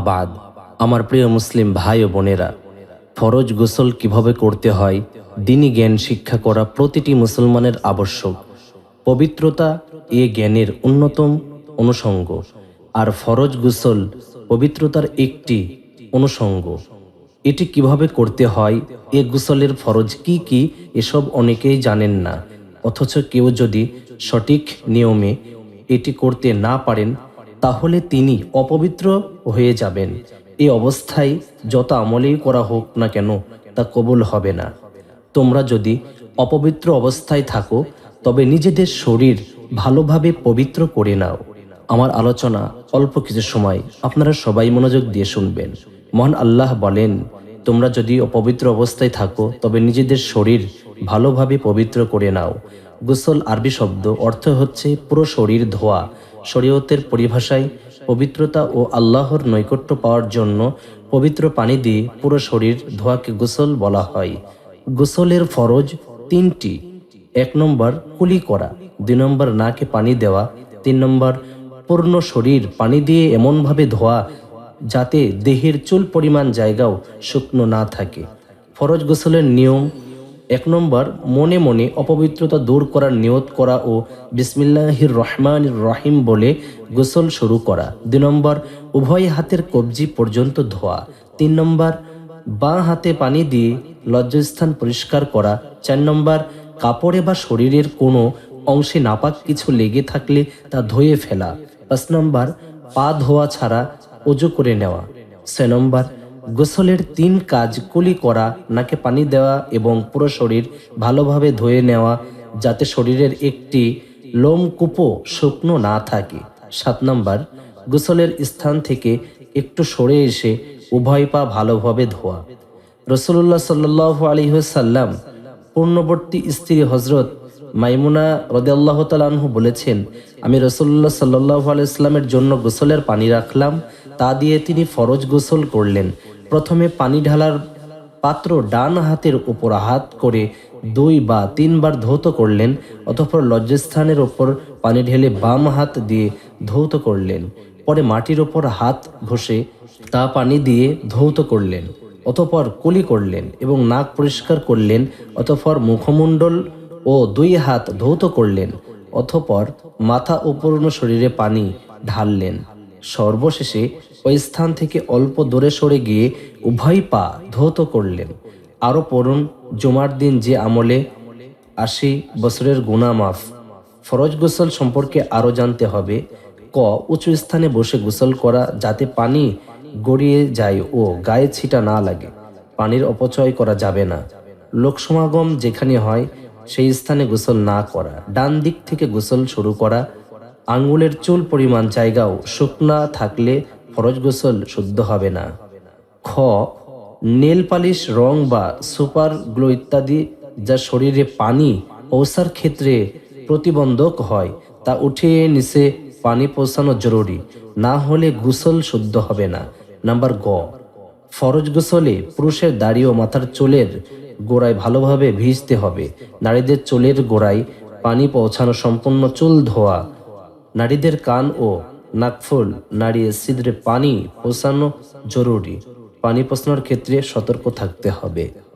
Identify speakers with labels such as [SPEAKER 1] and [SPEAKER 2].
[SPEAKER 1] বাদ, আমার প্রিয় মুসলিম ভাই ও বোনেরা, ফরজ গোসল কীভাবে করতে হয়? দিনী জ্ঞান শিক্ষা করা প্রতিটি মুসলমানের আবশ্যক। পবিত্রতা এ জ্ঞানের অন্যতম অনুষঙ্গ। আর ফরজ গোসল পবিত্রতার একটি অনুষঙ্গ। এটি কীভাবে করতে হয়? এ গোসলের ফরজ কি কি? এসব অনেকেই জানেন না। অথচ কেউ যদি সঠিক নিয়মে এটি করতে না পারেন, তাহলে তিনি অপবিত্র হয়ে যাবেন। এই অবস্থায় যত আমলেই করা হোক না কেন, তা কবুল হবে না। তোমরা যদি অপবিত্র অবস্থায় থাকো, তবে নিজেদের শরীর ভালোভাবে পবিত্র করে নাও। আমার আলোচনা অল্প কিছু সময় আপনারা সবাই মনোযোগ দিয়ে শুনবেন। মহান আল্লাহ বলেন, তোমরা যদি অপবিত্র অবস্থায় থাকো, তবে নিজেদের শরীর ভালোভাবে পবিত্র করে নাও। গোসল আরবি শব্দ, অর্থ হচ্ছে পুরো শরীর ধোয়া। শরীয়তের পরিভাষায়, পবিত্রতা ও আল্লাহর নৈকট্য পাওয়ার জন্য পবিত্র পানি দিয়ে পুরো শরীর ধোয়াকে গোসল বলা হয়। গোসলের ফরজ তিনটি। এক নম্বর, কুলি করা। দুই নম্বর, নাকে পানি দেওয়া। তিন নম্বর, পূর্ণ শরীর পানি দিয়ে এমনভাবে ধোয়া যাতে দেহের চুল পরিমাণ জায়গাও শুকনো না থাকে। ফরজ গোসলের নিয়ম এক নম্বর, মনে মনে অপবিত্রতা দূর করার নিয়ত করা ও বিসমিল্লাহির রহমান রহিম বলে গোসল শুরু করা। দুই নম্বর, উভয় হাতের কবজি পর্যন্ত ধোয়া। তিন নম্বর, বাঁ হাতে পানি দিয়ে লজ্জাস্থান পরিষ্কার করা। চার নম্বর, কাপড়ে বা শরীরের কোনো অংশে নাপাক কিছু লেগে থাকলে তা ধুয়ে ফেলা। পাঁচ নম্বর, পা ধোয়া ছাড়া অজু করে নেওয়া। ছয় নম্বর গোসলের তিন কাজ কুলি করা, নাকে পানি দেওয়া এবং পুরো শরীর ভালোভাবে ধুয়ে নেওয়া যাতে শরীরের একটি লোমকূপও শুকনো না থাকে। সাত নম্বর, গোসলের স্থান থেকে একটু সরে এসে উভয় পা ভালোভাবে ধোয়া। রসুল্লাহ সাল্লাহ আলহিহাল্লাম পূর্ণবর্তী স্ত্রী হজরত মাইমুনা রদাল্লাহ তালাহু বলেছেন, আমি রসুল্লাহ সাল্লাহ আলাইস্লামের জন্য গোসলের পানি রাখলাম, তা দিয়ে তিনি ফরজ গোসল করলেন। প্রথমে পানি ঢালার পাত্র ডান হাতের উপর হাত করে দুই বা তিনবার ধৌত করলেন, অতঃপর লজ্জাস্থানের ওপর পানি ঢেলে বাম হাত দিয়ে ধৌত করলেন। পরে মাটির ওপর হাত ঘষে তা পানি দিয়ে ধৌত করলেন, অতঃপর কুলি করলেন এবং নাক পরিষ্কার করলেন, অতঃপর মুখমণ্ডল ও দুই হাত ধৌত করলেন, অতঃপর মাথা ও পূর্ণ শরীরে পানি ঢাললেন। সর্বশেষে ওই স্থান থেকে অল্প দূরে সরে গিয়ে উভয় পা ধৌত করলেন। আরও পড়ুন, জুমার দিন যে আমলে আশি বছরের গুণা মাফ। ফরজ গোসল সম্পর্কে আরও জানতে হবে। ক, উঁচু স্থানে বসে গোসল করা যাতে পানি গড়িয়ে যায় ও গায়ে ছিটা না লাগে। পানির অপচয় করা যাবে না। লোকসমাগম যেখানে হয়, সেই স্থানে গোসল না করা। ডান দিক থেকে গোসল শুরু করা আঙ্গুলের চুল পরিমাণ জায়গাও শুকনা থাকলে ফরজ গোসল শুদ্ধ হবে না। খ, নেল পালিশ, রং বা সুপার গ্লো ইত্যাদি যা শরীরে পানি পৌঁছার ক্ষেত্রে প্রতিবন্ধক হয়, তা উঠিয়ে নিচে পানি পৌঁছানো জরুরি। না হলে গোসল শুদ্ধ হবে না। নাম্বার গ, ফরজ গোসলে পুরুষের দাড়ি ও মাথার চুলের গোড়ায় ভালোভাবে ভিজতে হবে। নারীদের চুলের গোড়ায় পানি পৌঁছানো সম্পূর্ণ চুল ধোয়া নারীদের কান ও নাকফুল নাড়িয়ে সিদ্রে পানি পৌঁছানো জরুরি। পানি পৌঁছানোর ক্ষেত্রে সতর্ক থাকতে হবে।